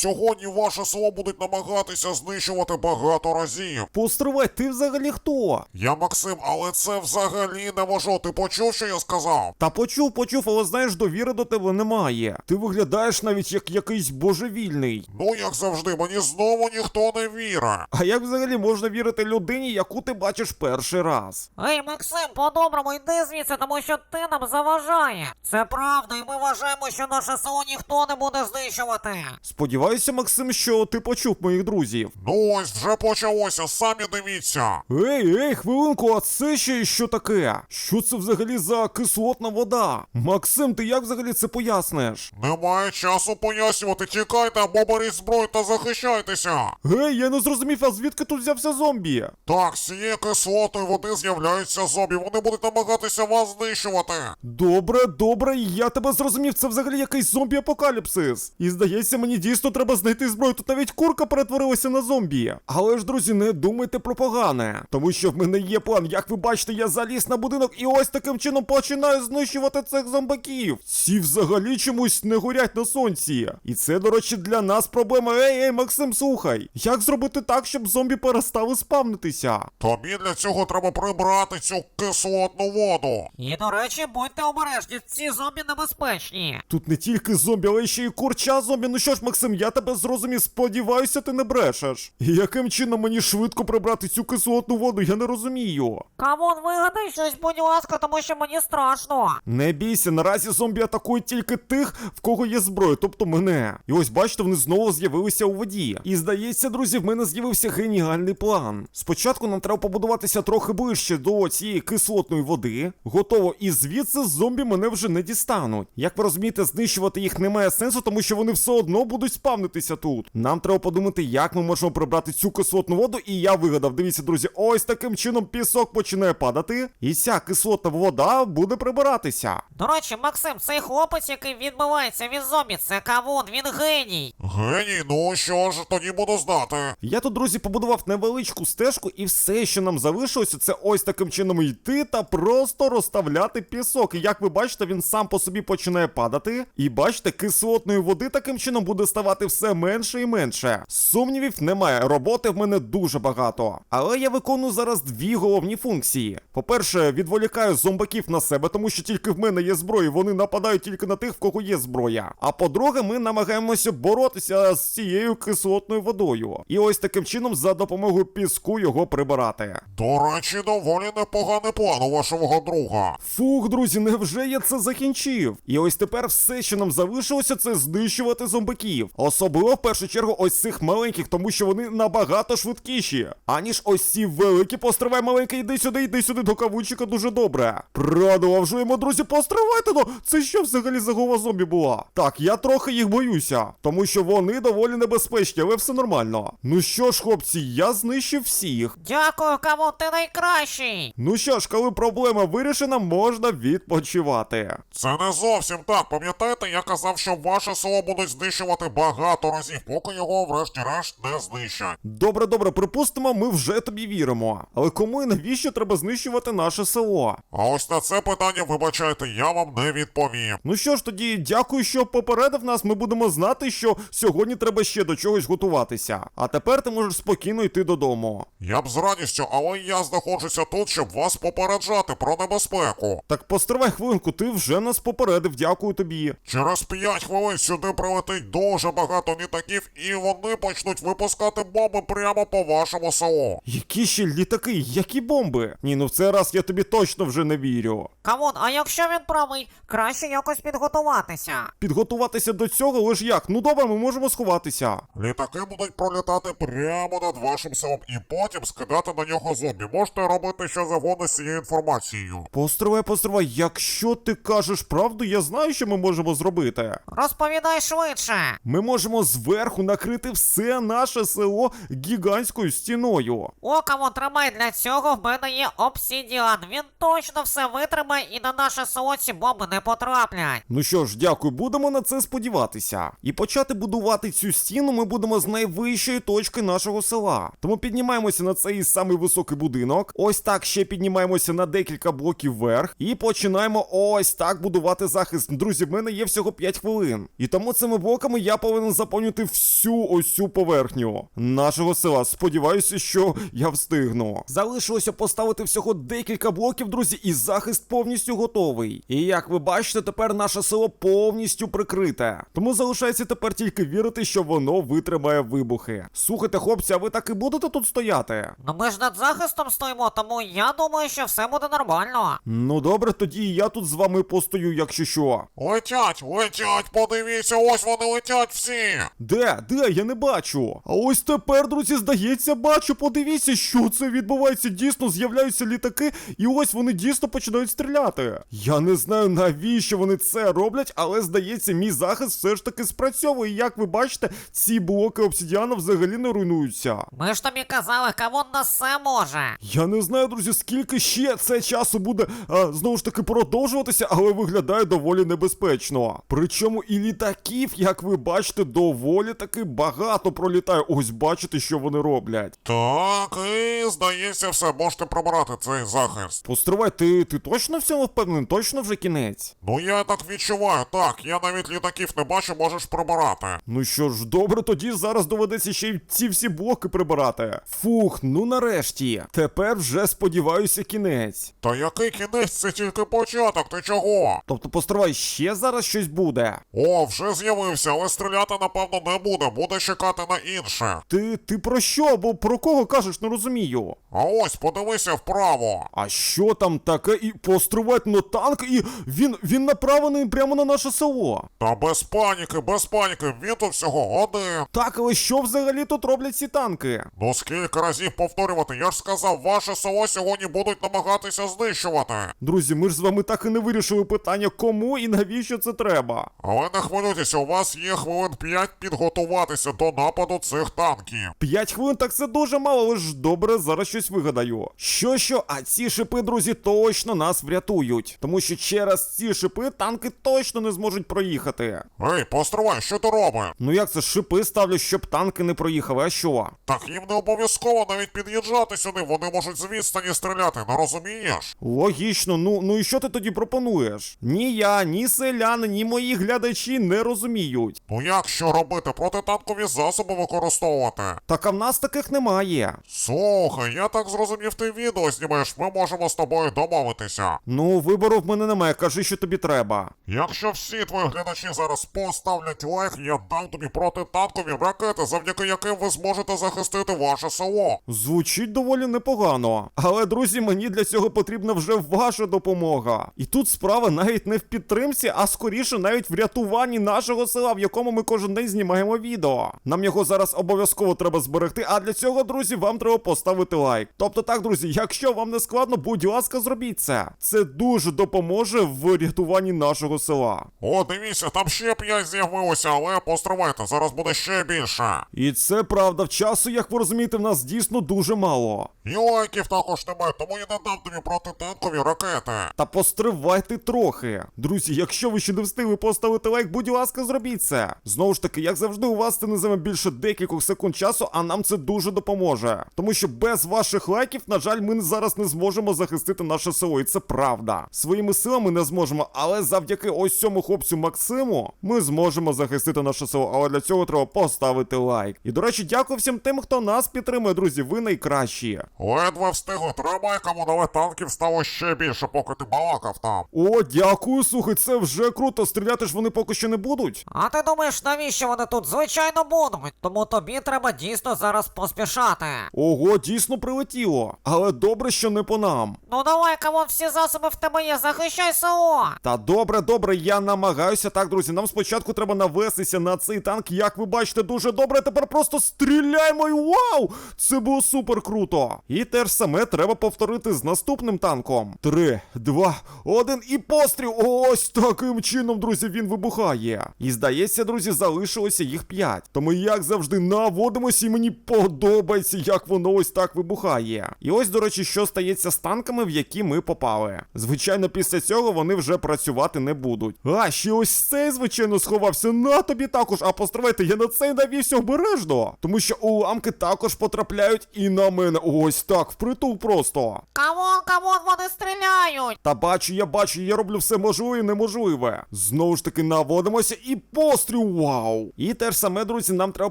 Сьогодні ваше село будуть намагатися знищувати багато разів. Постривай, ти взагалі хто? Я Максим, але це взагалі не важо. Ти почув, що я сказав? Та почув, почув, але знаєш, довіри до тебе немає. Ти виглядаєш навіть як якийсь божевільний. Ну, як завжди, мені знову ніхто не вірить. А як взагалі можна вірити людині, яку ти бачиш перший раз? Ей, Максим, по-доброму йди звідси, тому що ти нам заважає. Це правда, і ми вважаємо, що наше село ніхто не буде знищувати. Сподіваюся, Максим, що ти почув моїх друзів. Ну ось вже почалося, самі дивіться. Ей, ей, хвилинку, а це ще що таке? Що це взагалі за кислотна вода? Максим, ти як взагалі це поясниш? Немає часу пояснювати, тікайте або беріть зброю та захищайтеся. Гей, я не зрозумів, а звідки тут взявся зомбі? Так, з цієї кислотної води з'являються зомбі, вони будуть намагатися вас знищувати. Добре, добре, я тебе зрозумів, це взагалі якийсь зомбі-апокаліпсис. І здається, мені дійсно треба знайти зброю. Тут навіть курка перетворилася на зомбі. Але ж, друзі, не думайте про погане. Тому що в мене є план. Як ви бачите, я заліз на будинок і ось таким чином починаю знищувати цих зомбаків. Ці взагалі чомусь не горять на сонці. І це, до речі, для нас проблема. Ей, ей, Максим, слухай. Як зробити так, щоб зомбі перестали спавнитися? Тобі для цього треба прибрати цю кислотну воду. І до речі, будьте обережні, ці зомбі небезпечні. Тут не тільки зомбі, але ще й курча зомбі. Ну що ж, Максим, я тебе зрозумів, сподіваюся, ти не брешеш. І яким чином мені швидко прибрати цю кислотну воду, я не розумію. Камон, вигадай щось, будь ласка, тому що мені страшно. Не бійся, наразі зомбі атакують тільки тих, в кого є зброя, тобто мене. І ось бачите, вони знову з'явилися у воді. І здається, друзі, в мене з'явився геніальний план. Спочатку нам треба побудуватися трохи ближче до цієї кислотної води. Готово, і звідси зомбі мене вже не дістануть. Як ви розумієте, знищувати їх немає сенсу, тому що вони все одно будуть спавнитися тут. Нам треба подумати, як ми можемо прибрати цю кислотну воду, і я вигадав. Дивіться, друзі, ось таким чином пісок починає падати, і ця кислотна вода буде прибиратися. До речі, Максим, цей хлопець, який відбивається від зомбі, це кавун, він геній. Геній, ну що ж, тоді буду знати. Я тут, друзі, побудував невеличку стежку, і все, що нам залишилося, це ось таким чином йти та просто розставляти пісок. І як ви бачите, він сам по собі починає падати. І бачите, кислотної води таким чином буде ставати все менше і менше. Сумнівів немає, роботи в мене дуже багато. Але я виконую зараз дві головні функції. По-перше, відволікаю зомбаків на себе, тому що тільки в мене є зброя, вони нападають тільки на тих, в кого є зброя. А по-друге, ми намагаємося боротися з цією кислотною водою. І ось таким чином за допомогою піску його прибирати. До речі, доволі непоганий план у вашого друга. Фух, друзі, невже я це закінчив? І ось тепер все, що нам залишилося, це знищувати зомбаків. Особливо в першу чергу ось цих маленьких, тому що вони набагато швидкіші. Аніж ось ці великі. Постривай, маленький, йди сюди, йди сюди до кавунчика дуже добре. Продовжуємо, друзі, постривайте, ну це що взагалі за голова зомбі була? Так, я трохи їх боюся, тому що вони доволі небезпечні, але все нормально. Ну що ж, хлопці, я знищив всіх. Дякую, кавун, ти найкращий. Ну що ж, коли проблема вирішена, можна відпочивати. Це не зовсім так. Пам'ятаєте, я казав, що ваше село будуть знищувати багато разів, поки його врешті-решт не знищать. Добре, добре, припустимо, ми вже тобі віримо. Але кому і навіщо треба знищувати наше село? А ось на це питання, вибачайте, я вам не відповім. Ну що ж, тоді дякую, що попередив нас. Ми будемо знати, що сьогодні треба ще до чогось готуватися. А тепер ти можеш спокійно йти додому. Я б з радістю, але я знаходжуся тут, щоб вас попереджати про небезпеку. Так постривай хвилинку, ти вже нас попередив, дякую тобі. Через 5 хвилин сюди прилетить дуже багато літаків, і вони почнуть випускати бомби прямо по вашому селу. Які ще літаки, які бомби? Ні, ну в цей раз я тобі точно вже не вірю. Кавун, а якщо він правий, краще якось підготуватися. Підготуватися до цього, ж як? Ну добре, ми можемо сховатися. Літаки будуть пролітати прямо над вашим селом і потім скидати на нього зомбі. Можете робити що завгодно з цією інформацією. Постривай, постривай, якщо ти кажеш правду, я знаю, що ми можемо зробити. Розповідай швидше. Ми можемо зверху накрити все наше село гігантською стіною. О, кавун, тримай, для цього в мене є обсідіан. Він точно все витримає і на наше село ці бомби не потраплять. Ну що ж, дякую, будемо на це сподіватися. І почати будувати цю стіну ми будемо з найвищої точки нашого села. Тому піднімаємося на цей самий високий будинок. Ось так ще піднімаємося на декілька блоків вверх. І починаємо ось так будувати захист. Друзі, в мене є всього 5 хвилин. І тому цими блоками я повинен заповнити всю ось цю поверхню нашого села. Сподіваюся, що я встигну. Залишилося поставити всього декілька блоків, друзі, і захист повністю готовий. І як ви бачите, тепер наше село повністю прикрите. Тому залишається тепер тільки вірити, що воно витримає вибухи. Слухайте, хлопці, а ви так і будете тут стояти? Ну ми ж над захистом стоїмо, тому я думаю, що все буде нормально. Ну добре, тоді я тут з вами постою, якщо що. Летять, летять, подивіться, ось вони летять всі. Де? Де? Я не бачу. А ось тепер, друзі, здається, бачу. Подивіться, що це відбувається. Дійсно з'являються літаки, і ось вони дійсно починають стріляти. Я не знаю, навіщо вони це роблять, але здається, мій захист все ж таки спрацьовує. І Як ви бачите, ці блоки обсидіану взагалі не руйнуються. Ми ж тобі казали, кавун нас все може. Я не знаю, друзі, скільки ще це часу буде а, знову ж таки продовжуватися, але виглядає доволі небезпечно. Причому і літаків, як ви бачите, доволі таки багато пролітає. Ось бачите, що вони роблять. Так, і здається, все, можете прибирати цей захист. Постривай, ти, ти точно в цьому впевнений? Точно вже кінець? Ну я так відчуваю, так, я навіть літаків не бачу, можеш прибирати. Ну що ж, добре, тоді зараз доведеться ще й ці всі блоки прибирати. Фух, ну нарешті. Тепер вже сподіваюся кінець. Та який кінець, це тільки початок, ти чого? Тобто, постривай, ще зараз щось буде. О, вже з'явився, але стріляти напевно не буде, буде чекати на інше. Ти, ти про що? Бо про кого кажеш, не розумію. А ось, подивися вправо. А що там таке? І постривати на танк, і він, він направлений прямо на наше село. Та без паніки, без паніки, він тут всього один. Так, але що взагалі тут роблять ці танки? Ну скільки разів повторювати, я ж сказав, ваше село сьогодні будуть намагатися знищувати. Друзі, ми ж з вами так і не вирішили питання, кому і навіщо це треба. Але не хвилюйтеся, у вас є хвилин 5 підготуватися до нападу цих танків. П'ять хвилин так це дуже мало, але ж добре, зараз щось вигадаю. Що що, а ці шипи, друзі, точно нас врятують. Тому що через ці шипи танки точно не зможуть проїхати. Ей, постривай, що ти робиш? Ну як це шипи ставлю, щоб танки не проїхали, а що? Так їм не обов'язково навіть під'їжджати сюди, вони можуть з відстані стріляти, не розумієш? Логічно, ну ну і що ти тоді пропонуєш? Ні я, ні селяни, ні мої глядачі не розуміють. Ну як що робити? Протитанкові засоби використовувати. Так а в нас таких немає. Слухай, я так зрозумів, ти відео знімаєш, ми можемо з тобою домовитися. Ну, вибору в мене немає, кажи, що тобі треба. Якщо всі твої глядачі зараз поставлять лайк, я дам тобі протитанкові ракети, завдяки яким ви зможете захистити ваше село. Звучить доволі непогано. Але, друзі, мені для цього потрібна вже ваша допомога. І тут справа навіть не в підтримці, а скоріше навіть в рятуванні нашого села, в якому ми кожен день знімаємо відео. Нам його зараз обов'язково треба зберегти. А для цього, друзі, вам треба поставити лайк. Тобто, так, друзі, якщо вам не складно, будь ласка, зробіть це. Це дуже допоможе в рятуванні нашого села. О, дивіться, там ще п'ять з'явилося, але постривайте, зараз буде ще більше. І це правда, в часу, як ви розумієте, в нас дійсно дуже мало. І лайків також немає, тому я не дам тобі протитанкові ракети. Та постривайте трохи. Друзі, якщо ви ще не встигли поставити лайк, будь ласка, зробіть це. Знову ж таки, як завжди, у вас це не займе більше декількох секунд часу, а нам це дуже допоможе. Тому що без ваших лайків, на жаль, ми зараз не зможемо захистити наше село, і це правда. Своїми силами не зможемо, але завдяки ось цьому хлопцю Максиму ми зможемо захистити наше село. Але для цього треба поставити лайк. І до речі, дякую всім тим, хто нас підтримує, друзі. Ви найкращі. Ледве встигли, тримай кому але танків стало ще більше, поки ти балакав там. О, дякую, слухай, це вже круто. Стріляти ж вони поки що не будуть. А ти думаєш, навіщо вони тут? Звичайно будуть. Тому тобі треба дійсно зараз поспішати. Ого, дійсно прилетіло. Але добре, що не по нам. Ну давай, кавун, всі засоби в тебе є, захищай село. Та добре, добре, я намагаюся. Так, друзі, нам спочатку треба навестися на цей танк. Як ви бачите, дуже добре. Тепер просто стріляємо і вау! Це було супер круто. І те ж саме треба повторити з наступним танком. Три, два, один і постріл. Ось таким чином, друзі, він вибухає. І здається, друзі, залишилося їх п'ять. Тому як завжди наводимося, і мені подобається, як воно ось так вибухає. І ось, до речі, що стається з танками, в які ми попали. Звичайно, після цього вони вже працювати не будуть. А, ще ось цей, звичайно, сховався на тобі також. А постривайте, я на цей навівся обережно. Тому що уламки також потрапляють і на мене. Ось так, впритул просто. Кавун, кавун, вони стріляють. Та бачу, я бачу, я роблю все можливе і неможливе. Знову ж таки наводимося і постріл. Вау! Вау! І те ж саме, друзі, нам треба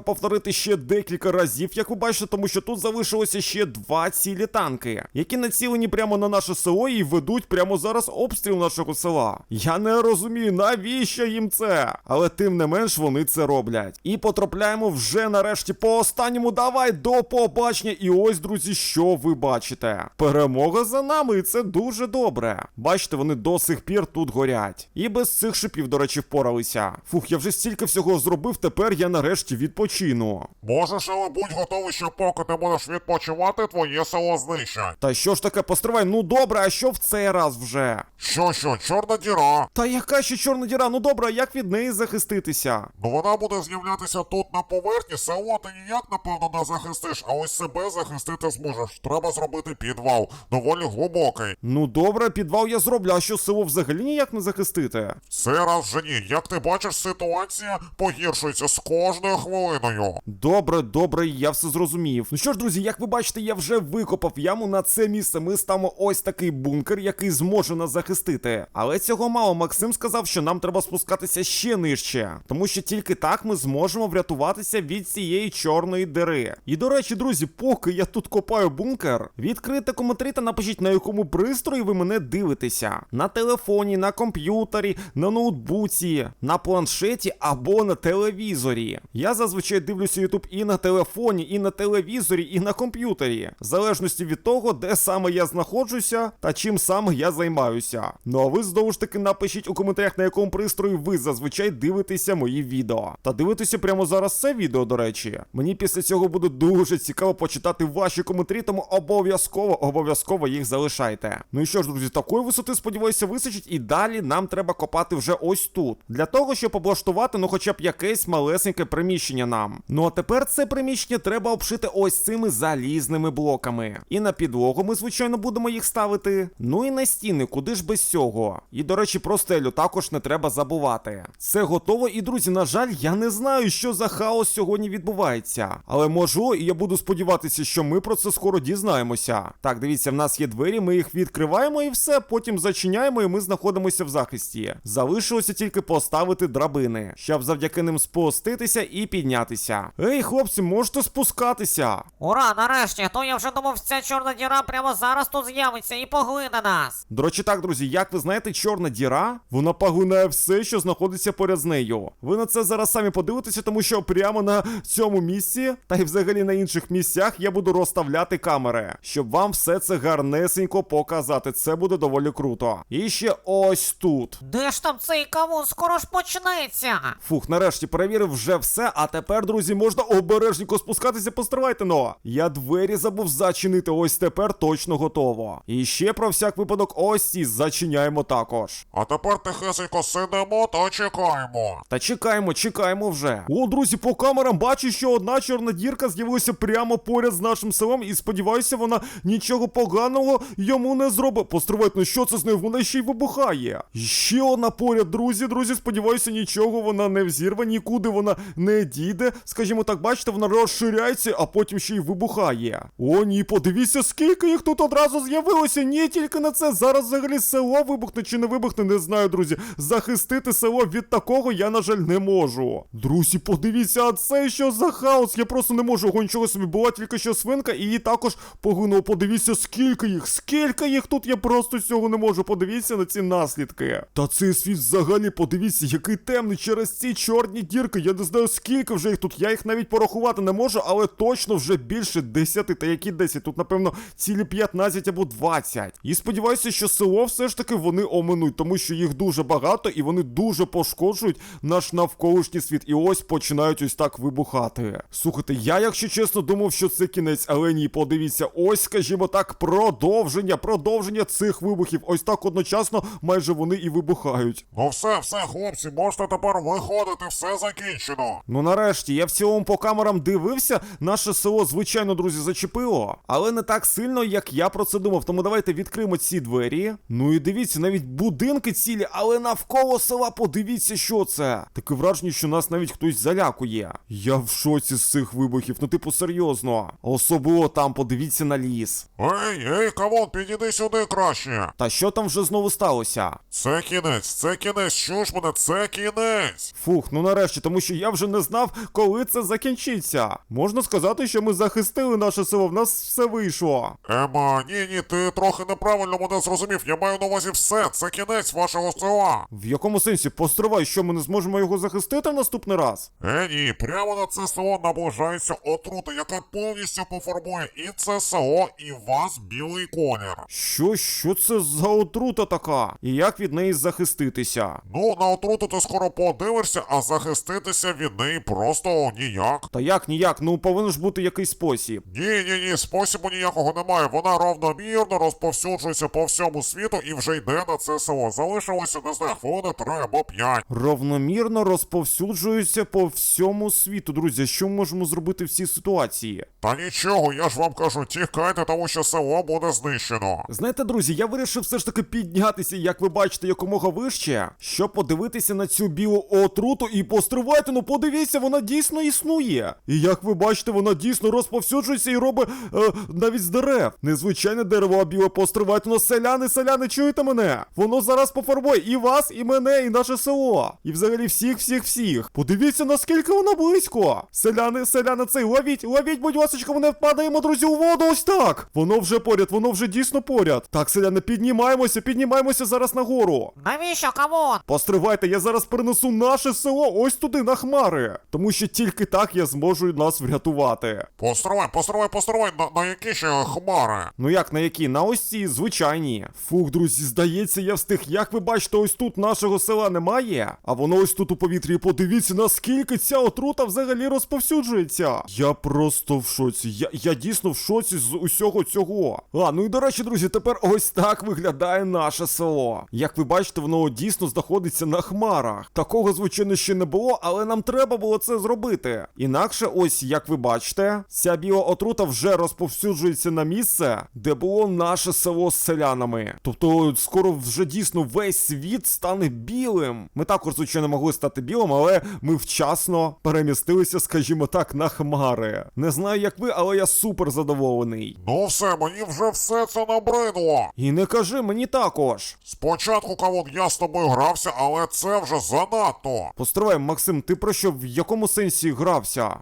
повторити ще декілька разів, як ви бачите, тому що тут залишилося ще два цілі танки, які націлені прямо на наше село і ведуть прямо зараз обстріл нашого села. Я не розумію, навіщо їм це. Але тим не менш вони це роблять. І потрапляємо вже нарешті по останньому. Давай до побачення. І ось, друзі, що ви бачите? Перемога за нами, і це дуже добре. Бачите, вони до сих пір тут горять. І без цих шипів, до речі, впоралися. Фух, я вже стільки всього зробив, тепер я нарешті відпочину. Можеш, але будь готовий, що поки ти будеш відпочивати, твоє село знищать. Та що ж таке, постривай, ну добре, а що в цей раз вже? Що, що, чорна діра? Та яка ще чорна діра? Ну добре, а як від неї захиститися? Ну вона буде з'являтися тут на поверхні, село ти ніяк, напевно, не захистиш, а ось себе захистити зможеш. Треба зробити підвал, доволі глибокий. Ну добре, підвал я зроблю, а що село взагалі ніяк не захистити? Цей раз вже ні. Як ти бачиш, ситуація погіршується з кожною хвилиною. Добре, добре, я все зрозумів. Ну що ж, друзі, як ви бачите, я вже викопав яму на це місце. Ми ставимо ось такий бункер, який зможе нас захистити. Але цього мало. Максим сказав, що нам треба спускатися ще нижче, тому що тільки так ми зможемо врятуватися від цієї чорної дири. І до речі, друзі, поки я тут копаю бункер, відкрийте коментарі та напишіть, на якому пристрої ви мене дивитеся: на телефоні, на комп'ютері, на ноутбуці, на планшеті або на телевізорі. Я зазвичай дивлюся YouTube і на телефоні, і на телевізорі, і на комп'ютері, в залежності від того, де саме я знаходжуся та чим саме я займаюся. Ну а ви знову ж таки напишіть у коментарях, на якому пристрої ви зазвичай дивитеся мої відео. Та дивитеся прямо зараз це відео, до речі. Мені після цього буде дуже цікаво почитати ваші коментарі, тому обов'язково, обов'язково їх залишайте. Ну і що ж, друзі, такої висоти, сподіваюся, височить, і далі нам треба копати вже ось тут. Для того, щоб облаштувати, ну хоча б якесь малесеньке приміщення нам. Ну а тепер це приміщення треба обшити ось цими залізними блоками. І на підлогу ми, звичайно, будемо їх ставити. Ну і на стіни, куди ж без цього. І, до речі, про стелю також не треба забувати. Це готово, і друзі, на жаль, я не знаю, що за хаос сьогодні відбувається. Але можу, і я буду сподіватися, що ми про це скоро дізнаємося. Так, дивіться, в нас є двері, ми їх відкриваємо і все, потім зачиняємо, і ми знаходимося в захисті. Залишилося тільки поставити драбини, щоб завдяки ним спуститися і піднятися. Ей, хлопці, можете спускатися. Ура, нарешті, то я вже думав, ця чорна діра прямо зараз тут з'явиться і поглине нас. До речі, так, друзі, як ви знаєте, чорна діра, вона поглинає все, що знаходиться поряд з нею. Ви на це зараз самі подивитеся, тому що прямо на цьому місці, та й взагалі на інших місцях, я буду розставляти камери, щоб вам все це гарнесенько показати. Це буде доволі круто. І ще ось тут. Де ж там цей кавун? Скоро ж почнеться. Фух, нарешті перевірив вже все, а тепер, друзі, можна обережненько спускатися, постривайте но. Я двері забув зачинити, ось тепер точно готово. І ще про всяк випадок ось ці зачиняємо також. А тепер тихесенько сидимо та чекаємо. Та чекаємо, чекаємо вже. О, друзі, по камерам бачу, що одна чорна дірка з'явилася прямо поряд з нашим селом, і сподіваюся, вона нічого поганого йому не зробить. Постривайте, ну що це з нею? Вона ще й вибухає. Ще одна поряд, друзі, друзі, сподіваюся, нічого вона не взірве, нікуди вона не дійде. Скажімо так, бачите, вона розширяється, а потім ще й вибухає. О, ні, подивіться, скільки їх тут одразу з'явилося. Ні, тільки на це. Зараз взагалі село вибухне чи не вибухне, не знаю, друзі. Захистити село від такого я, на жаль, не можу. Друзі, подивіться, а це що за хаос? Я просто не можу. Ого, нічого собі була тільки що свинка, і її також погинуло. Подивіться, скільки їх, скільки їх тут. Я просто цього не можу. Подивіться на ці наслідки. Та цей світ взагалі, подивіться, який темний через ці чорні дірки. Я не знаю, скільки вже їх тут. Я їх навіть порахувати не можу, але точно вже більше 10. Та які 10? Тут, напевно, цілі 15 або 20. І сподіваюся, що село все ж таки вони оминуть, тому що їх дуже багато і вони дуже пошкоджують наш навколишній світ. І ось починають ось так вибухати. Слухайте, я, якщо чесно, думав, що це кінець, але ні, подивіться, ось, скажімо так, продовження, продовження цих вибухів. Ось так одночасно майже вони і вибухають. Ну все, все, хлопці, можете тепер виходити, все закінчено. Ну нарешті, я в цілому по камерам дивився, наше село, звичайно, друзі, зачепило, але не так сильно, як я про це думав. Тому давайте відкриємо ці двері. Ну і дивіться, навіть будинки цілі, але навколо села подивіться, що це. Таке враження, що нас навіть хтось залякує. Я в шоці з цих вибухів, ну типу серйозно. Особливо там, подивіться на ліс. Ей, ей, камон, підійди сюди краще. Та що там вже знову сталося? Це кінець, це кінець, чуєш мене, це кінець. Фух, ну нарешті, тому що я вже не знав, коли це закінчиться. Можна сказати, що ми захистили наше село, в нас все вийшло. Ема, ні, ні, ти трохи неправильно мене зрозумів. Я маю на увазі все. Це кінець вашого села. В якому сенсі постривай, що ми не зможемо його захистити в наступний раз? Е, ні, прямо на це село наближається отрута, яка повністю пофарбує і це село, і вас білий колір. Що, що це за отрута така? І як від неї захиститися? Ну, на отруту ти скоро подивишся, а захиститися від неї просто ніяк. Та як ніяк, ну повинен ж бути якийсь спосіб. Ні, ні, ні, спосібу ніякого немає. Вона равномірно розповсюджується по всьому світу і вже йде на це село. Залишилося, не знаю, хвилини три або п'ять. Равномірно розповсюджується по всьому світу. Друзі, що ми можемо зробити в цій ситуації? Та нічого, я ж вам кажу, тікайте, тому що село буде знищено. Знаєте, друзі, я вирішив все ж таки піднятися, як ви бачите, якомога вище, щоб подивитися на цю білу отруту і постривайте, ну подивіться, вона дійсно існує. І як ви бачите, вона дійсно розповсюджується і робить е, навіть з дерев. Незвичайне дерево, а біле постривайте, ну селяни, селяни, чуєте мене? Воно зараз пофарбує і вас, і мене, і наше село. І взагалі всіх, всіх, всіх. Подивіться, наскільки воно близько. Селяни, селяни, цей, ловіть, ловіть, будь ласка, ми не впадаємо, друзі, у воду, ось так. Воно вже поряд, воно вже дійсно поряд. Так, селяни, піднімаємося, піднімаємося зараз нагору. Навіщо, камон? Постривайте, я зараз перенесу наше село ось туди, на хмари. Тому що тільки так я зможу нас врятувати. Постривай, постривай, постривай, на, на які ще хмари? Ну як на які? На ось ці звичайні. Фух, друзі, здається, я встиг. Як ви бачите, ось тут нашого села немає. А воно ось тут у повітрі. Подивіться, наскільки ця отрута взагалі розповсюджується. Я просто в шоці. Я, я дійсно в шоці з усього цього. А, ну і до речі, друзі, тепер ось так виглядає наше село. Як ви бачите, воно дійсно знаходиться на хмарах. Такого, звичайно, ще не було, але нам треба було це зробити. Інакше, ось як ви бачите, ця біла отрута вже розповсюджується на місце, де було наше село з селянами. Тобто, скоро вже дійсно весь світ стане білим. Ми також, звичайно, могли стати білим, але ми вчасно перемістилися, скажімо так, на хмари. Не знаю, як ви, але я супер задоволений. Ну все, мені вже все це набридло. І не кажи мені також. Спочатку, кавун, я з тобою грався, але це вже занадто. Постривай, Максим, ти про що в якому сенсі грався?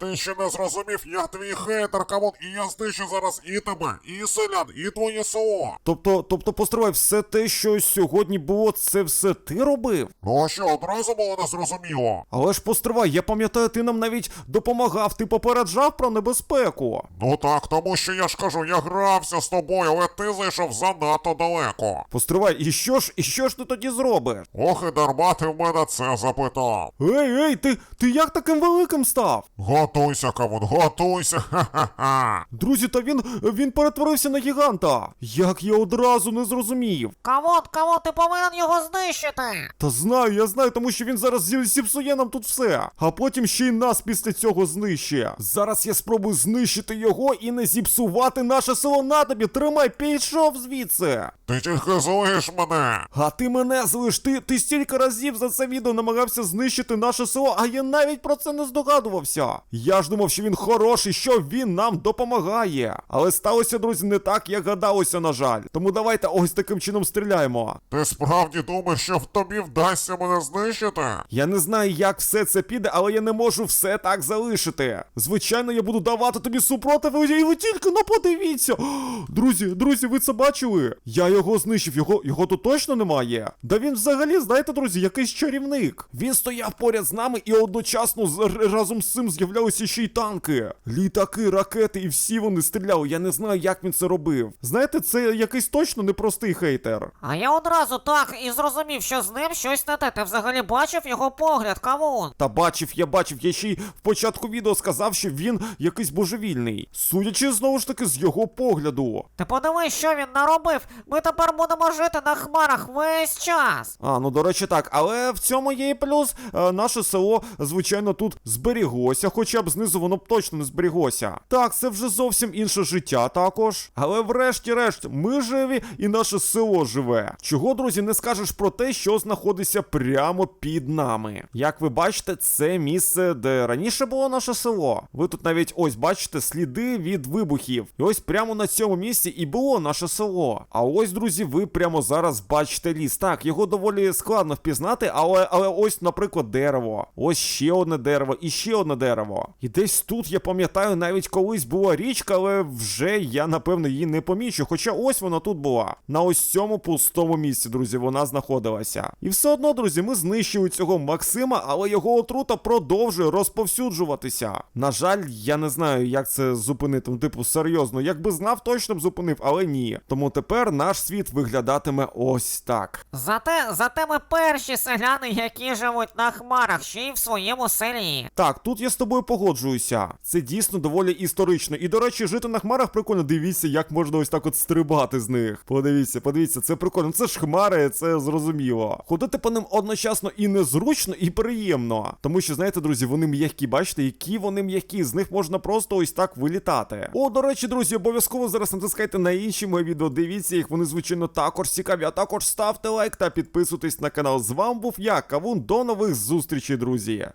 Ти ще не зрозумів, я твій хейтер, кавун, і я знищу зараз і тебе, і селян, і твоє село. Тобто, тобто, постривай, все те, що сьогодні було, це все ти робив? Ну а що, одразу було не зрозуміло? Але ж постривай, я пам'ятаю, ти нам навіть допомагав, ти попереджав про небезпеку. Ну так, тому що я ж кажу, я грався з тобою, але ти зайшов занадто далеко. Постривай, і що ж, і що ж ти тоді зробиш? Ох, і дарма ти в мене це запитав. Ей, ей, ти, ти як таким великим став? Готуйся, кавун, готуйся, ха-ха-ха. Друзі, та він, він перетворився на гіганта. Як я одразу не зрозумів. Камон, камон, ти повинен його знищити. Та знаю, я знаю, тому що він зараз зіпсує нам тут все. А потім ще й нас після цього знищує. Зараз я спробую знищити його і не зіпсувати наше село на тобі. Тримай, пішов звідси. Ти тільки злиш мене. А ти мене злиш, ти, ти стільки разів за це відео намагався знищити наше село, а я навіть про це не здогадувався. Я ж думав, що він хороший, що він нам допомагає. Але сталося, друзі, не так, як гадалося, на жаль. Тому давайте ось таким чином стріляємо. Ти справді думаєш, що в тобі вдасться мене знищити? Я не знаю, як все це піде, але я не можу все так залишити. Звичайно, я буду давати тобі супротив, і ви тільки ну подивіться. Друзі, друзі, ви це бачили? Я його знищив, його, його тут точно немає. Да він взагалі, знаєте, друзі, якийсь чарівник. Він стояв поряд з нами і одночасно з, разом з цим з'являлися ще й танки, літаки, ракети, і всі вони стріляли. Я не знаю, як він це робив. Знаєте, це якийсь точно непростий хейтер. А я одразу так і зрозумів, що з ним щось не те. Ти взагалі бачив його погляд, камон. Та бачив, я бачив, я ще й в початку відео сказав, що він якийсь божевільний. Судячи знову ж таки з його погляду. Ти подивись, що він наробив. Ми тепер будемо жити на хмарах весь час. А, ну до речі, так, але в цьому є і плюс. Е, наше село, звичайно, тут зберіглося, хоча б знизу воно б точно не зберіглося. Так, це вже зовсім інше життя також. Але врешті-решт, ми живі і наше село живе. Чого, друзі, не скажеш про те, що знаходиться прямо під нами. Як ви бачите, це місце, де раніше було наше село. Ви тут навіть ось бачите сліди від вибухів. І ось прямо на цьому місці і було наше село. А ось, друзі, ви прямо зараз бачите ліс. Так, його доволі складно впізнати, але, але ось наприклад, дерево. Ось ще одне дерево і ще одне дерево. І десь тут я пам'ятаю, навіть колись була річка, але вже я напевно її не помічу. Хоча ось вона тут була. На ось цьому пустому місці, друзі, вона знаходилася. І все одно, друзі, ми знищили цього Максима, але його отрута продовжує розповсюджуватися. На жаль, я не знаю, як це зупинити. Ну, типу, серйозно, якби знав, точно б зупинив, але ні. Тому тепер наш світ виглядатиме ось так. Зате, зате ми перші селяни, які живуть на хмарах, ще й в своєму селі. Так, тут я з тобою погоджуюся. Це дійсно доволі історично. І до речі, жити на хмарах прикольно. Дивіться, як можна ось так от стрибати з них. Подивіться, подивіться, це прикольно. Це ж хмари, це зрозуміло. Ходити по ним одночасно і незручно, і приємно. Тому що, знаєте, друзі, вони м'які, бачите, які вони м'які. З них можна просто ось так вилітати. О, до речі, друзі, обов'язково зараз натискайте на інші мої відео. Дивіться їх, вони звичайно також цікаві. А також ставте лайк та підписуйтесь на канал. З вами був я, Кавун. До нових зустрічей, друзі.